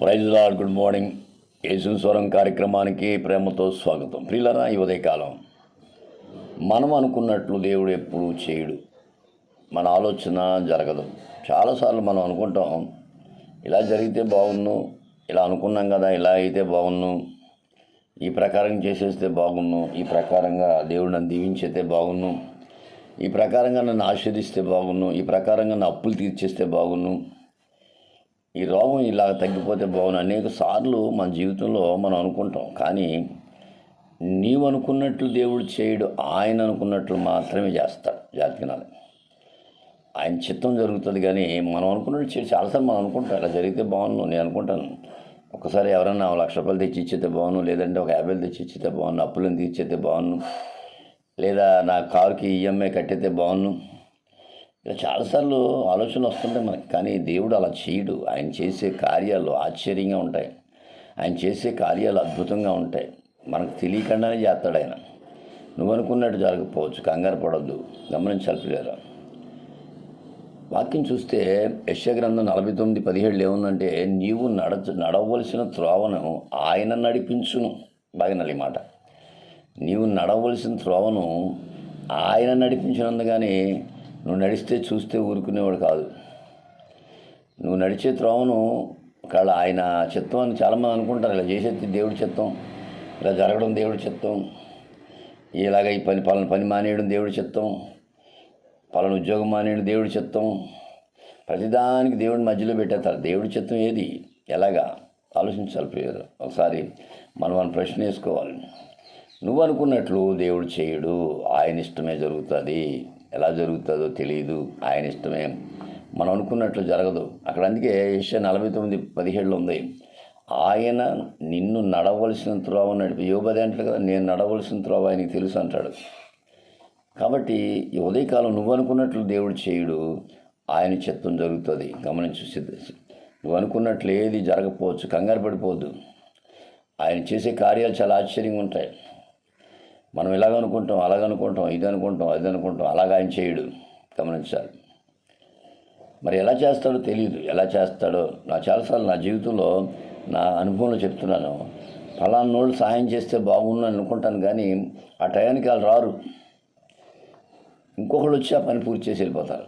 Praise lord good morning Yesu Swaram కార్యక్రమానికి ప్రేమతో స్వాగతం. ప్రియులరా ఈ ఉదయకాలం మనం అనుకున్నట్లు దేవుడు ఎప్పుడు చేయడు. మన ఆలోచన జరగదు. చాలాసార్లు మనం అనుకుంటాం ఇలా జరిగితే బాగున్ను ఇలా అనుకున్నాం కదా ఇలా అయితే బాగున్ను ఈ ప్రకారం చేసేస్తే బాగున్ను ఈ ప్రకారంగా దేవుడు నన్ను దీవించేస్తే బాగున్ను ఈ ప్రకారంగా నన్ను ఆస్వాదిస్తే బాగున్ను ఈ ప్రకారంగా నా అప్పులు తీర్చేస్తే బాగున్ను ఈ రోగం ఇలా తగ్గిపోతే బాగుంది అనేక సార్లు మన జీవితంలో మనం అనుకుంటాం. కానీ నీవు అనుకున్నట్లు దేవుడు చేయడు. ఆయన అనుకున్నట్లు మాత్రమే చేస్తాడు జాతకినాలి. ఆయన చిత్తం జరుగుతుంది కానీ మనం అనుకున్నట్టు చేయడు. చాలాసార్లు మనం అనుకుంటాం ఇలా జరిగితే బాగున్నాను నేను అనుకుంటాను. ఒకసారి ఎవరన్నా లక్ష రూపాయలు తెచ్చి ఇచ్చేస్తే బాగుండు లేదంటే ఒక యాభై తెచ్చి ఇచ్చితే బాగుండు అప్పులను తీర్చితే బాగున్నాను లేదా నా కారుకి ఈఎంఐ కట్టితే బాగున్నాను ఇలా చాలాసార్లు ఆలోచనలు వస్తుంటాయి మనకి. కానీ దేవుడు అలా చేయడు. ఆయన చేసే కార్యాలు ఆశ్చర్యంగా ఉంటాయి. ఆయన చేసే కార్యాలు అద్భుతంగా ఉంటాయి. మనకు తెలియకుండానే చేస్తాడు ఆయన. నువ్వు అనుకున్నట్టు జరగకపోవచ్చు. కంగారు పడద్దు. గమనించాలి పిల్లలు. వాక్యం చూస్తే యశగ్రంథం నలభై తొమ్మిది పదిహేడులో ఏముందంటే నీవు నడ నడవలసిన త్రోవను ఆయన నడిపించును. బాగా మాట. నీవు నడవలసిన త్రోవను ఆయన నడిపించినందుగానే నువ్వు నడిస్తే చూస్తే ఊరుకునేవాడు కాదు. నువ్వు నడిచే త్రోవను ఒకవేళ ఆయన చిత్తం అని చాలామంది అనుకుంటారు ఇలా చేసేది దేవుడి చిత్తం ఇలా జరగడం దేవుడి చిత్తం ఇలాగ ఈ పని పలాన పని మానేయడం దేవుడి చిత్తం పలాన ఉద్యోగం మానేయడం దేవుడి చిత్తం ప్రతిదానికి దేవుడిని మధ్యలో పెట్టేస్తారు. దేవుడి చిత్తం ఏది? ఎలాగా? ఆలోచించాలి ఒకసారి మనం మనం ప్రశ్న వేసుకోవాలి. నువ్వు అనుకున్నట్లు దేవుడు చేయడు ఆయన ఇష్టమే జరుగుతుంది. ఎలా జరుగుతుందో తెలియదు ఆయన ఇష్టమే. మనం అనుకున్నట్లు జరగదు. అక్కడ అందుకే ఏషియా నలభై తొమ్మిది పదిహేడులో ఉంది. ఆయన నిన్ను నడవలసిన త్రోవ నడిపి యోబది అంటారు కదా నేను నడవలసిన త్రోవ ఆయనకి తెలుసు అంటాడు. కాబట్టి ఈ ఉదయకాలం నువ్వు అనుకున్నట్లు దేవుడు చేయుడు ఆయన చిత్తం జరుగుతుంది. గమనించు నువ్వు అనుకున్నట్లు ఏది జరగకపోవచ్చు కంగారు పడిపోవద్దు. ఆయన చేసే కార్యాలు చాలా ఆశ్చర్యంగా ఉంటాయి. మనం ఇలాగనుకుంటాం అలాగనుకుంటాం ఇది అనుకుంటాం అది అనుకుంటాం అలాగ ఆయన చేయడు. గమనించాలి. మరి ఎలా చేస్తాడో తెలియదు ఎలా చేస్తాడో నా చాలాసార్లు నా జీవితంలో నా అనుభవంలో చెప్తున్నాను. ఫలానోళ్ళు సాయం చేస్తే బాగుండు అనుకుంటాను కానీ ఆ టయానికి వాళ్ళు రారు. ఇంకొకళ్ళు వచ్చి ఆ పని పూర్తి చేసి వెళ్ళిపోతారు.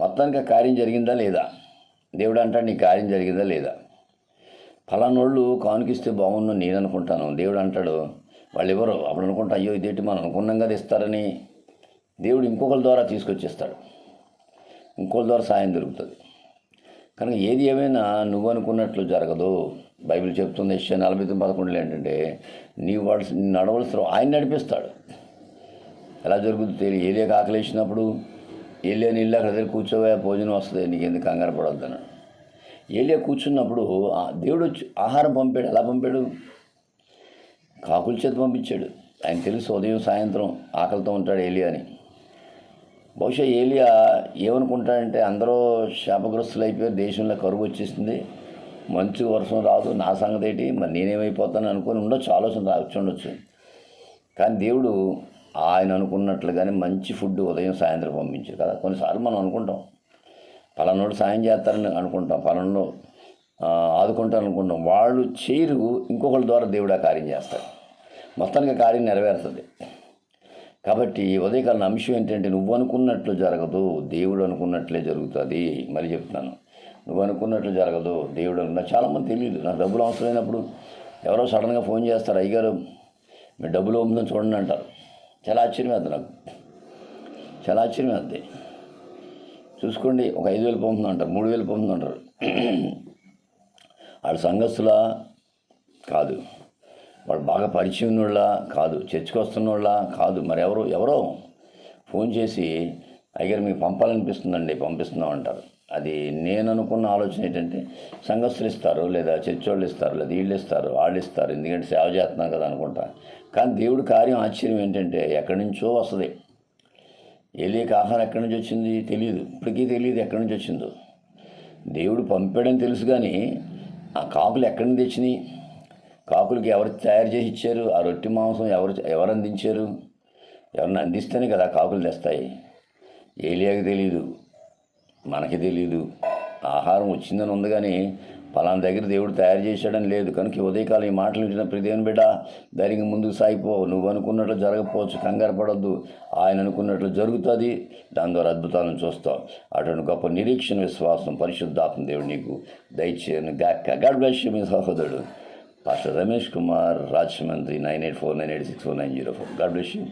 మొత్తానికి ఆ కార్యం జరిగిందా లేదా? దేవుడు అంటాడు నీ కార్యం జరిగిందా లేదా? ఫలానోళ్ళు కానుకిస్తే బాగుండు నేను అనుకుంటాను. దేవుడు అంటాడు వాళ్ళు ఎవరు అప్పుడు అనుకుంటా అయ్యో ఇదేంటి మనం అనుకున్నాం కదా ఇస్తారని. దేవుడు ఇంకొకరి ద్వారా తీసుకొచ్చేస్తాడు. ఇంకొకరి ద్వారా సాయం దొరుకుతుంది. కనుక ఏది ఏమైనా నువ్వు అనుకున్నట్లు జరగదు. బైబిల్ చెప్తుంది ఇష్ట నలభై తొమ్మిది పదకొండులో ఏంటంటే నీ వాడు నడవలసిన ఆయన నడిపిస్తాడు. ఎలా జరుగుతుంది తెలియదు ఏదే ఆకలేసినప్పుడు ఏలియా నీళ్ళు అక్కడ దగ్గర కూర్చోవే భోజనం వస్తుంది నీకు ఎందుకు కంగారు పడొద్దన ఏలియా కూర్చున్నప్పుడు ఆ దేవుడు ఆహారం పంపాడు. ఎలా పంపాడు? కాకుల చేతి పంపించాడు. ఆయన తెలుసు ఉదయం సాయంత్రం ఆకలితో ఉంటాడు ఏలియా అని. బహుశా ఏలియా ఏమనుకుంటాడంటే అందరూ శాపగ్రస్తులు అయిపోయారు దేశంలో కరువు వచ్చేసింది మంచు వర్షం రాదు నా సంగతి ఏంటి? మరి నేనేమైపోతాను అనుకుని ఉండొచ్చు ఆలోచన రావచ్చు ఉండొచ్చు. కానీ దేవుడు ఆయన అనుకున్నట్లుగానే మంచి ఫుడ్ ఉదయం సాయంత్రం పంపించారు కదా. కొన్నిసార్లు మనం అనుకుంటాం పలానోడు సాయం చేస్తారని అనుకుంటాం పలానోడు ఆదుకుంటారు అనుకుంటాం వాళ్ళు చేయరు ఇంకొకరి ద్వారా దేవుడు ఆ కార్యం చేస్తాడు. మొత్తానికి కార్యం నెరవేరుతుంది. కాబట్టి ఉదయకాలం అంశం ఏంటంటే నువ్వు అనుకున్నట్లు జరగదు దేవుడు అనుకున్నట్లే జరుగుతుంది. మరి చెప్తున్నాను. నువ్వు అనుకున్నట్లు జరగదు దేవుడు అనుకున్నా చాలామంది తెలియదు. నాకు డబ్బులు అవసరమైనప్పుడు ఎవరో సడన్గా ఫోన్ చేస్తారు. అయ్యగారు మీరు డబ్బులు ఉందని చూడండి అంటారు. చాలా ఆశ్చర్యం నాకు. చాలా ఆశ్చర్యం చూసుకోండి ఒక ఐదు వేలు పంపుతుంది అంటారు మూడు వేలు పంపుతుంది వాళ్ళ వాడు సంఘస్థులా కాదు. వాడు బాగా పరిచయం వాళ్ళ కాదు. చర్చకు వస్తున్నోళ్ళ కాదు. మరి ఎవరు? ఎవరో ఫోన్ చేసి అయ్యారు మీకు పంపాలనిపిస్తుందండి పంపిస్తున్నాం అంటారు అది నేను అనుకున్న ఆలోచన ఏంటంటే సంఘస్థులు ఇస్తారు లేదా చర్చోళ్ళు ఇస్తారు లేదా వీళ్ళు ఇస్తారు వాళ్ళు ఇస్తారు ఎందుకంటే సేవ చేస్తున్నాం కదా అనుకుంటా. కానీ దేవుడి కార్యం ఆశ్చర్యం ఏంటంటే ఎక్కడి నుంచో వస్తుంది. ఏలియకి ఆహారం ఎక్కడి నుంచి వచ్చింది? తెలియదు ఇప్పటికీ తెలియదు ఎక్కడి నుంచి వచ్చిందో. దేవుడు పంపాడని తెలుసు కానీ ఆ కాకులు ఎక్కడి నుంచి తెచ్చినాయి? కాకులకి ఎవరు తయారు చేసి ఇచ్చారు? ఆ రొట్టె మాంసం ఎవరు ఎవరు అందించారు? ఎవరిని అందిస్తేనే కదా కాకులు తెస్తాయి. ఏలియాకి తెలియదు మనకి తెలియదు ఆహారం వచ్చిందని ఉంది కానీ పలానా దగ్గర దేవుడు తయారు చేశాడని లేదు. కనుక ఉదయకాలం ఈ మాటలు ఇచ్చిన ప్రతిదేవుని బిడ్డ ధైర్యంగా ముందుకు సాగిపో. నువ్వు అనుకున్నట్లు జరగకపోవచ్చు కంగారు పడొద్దు. ఆయన అనుకున్నట్లు జరుగుతుంది. దాని ద్వారా అద్భుతాలను చూస్తావు. అటువంటి గొప్ప నిరీక్షణ విశ్వాసం పరిశుద్ధాత్మ దేవుడు నీకు దయచేయను గాక్క గాడ్ బ్లెస్ మీ సహోదరుడు. Pastor Ramesh Kumar Rajahmundry nine eight four nine eight six four nine zero four. God bless you.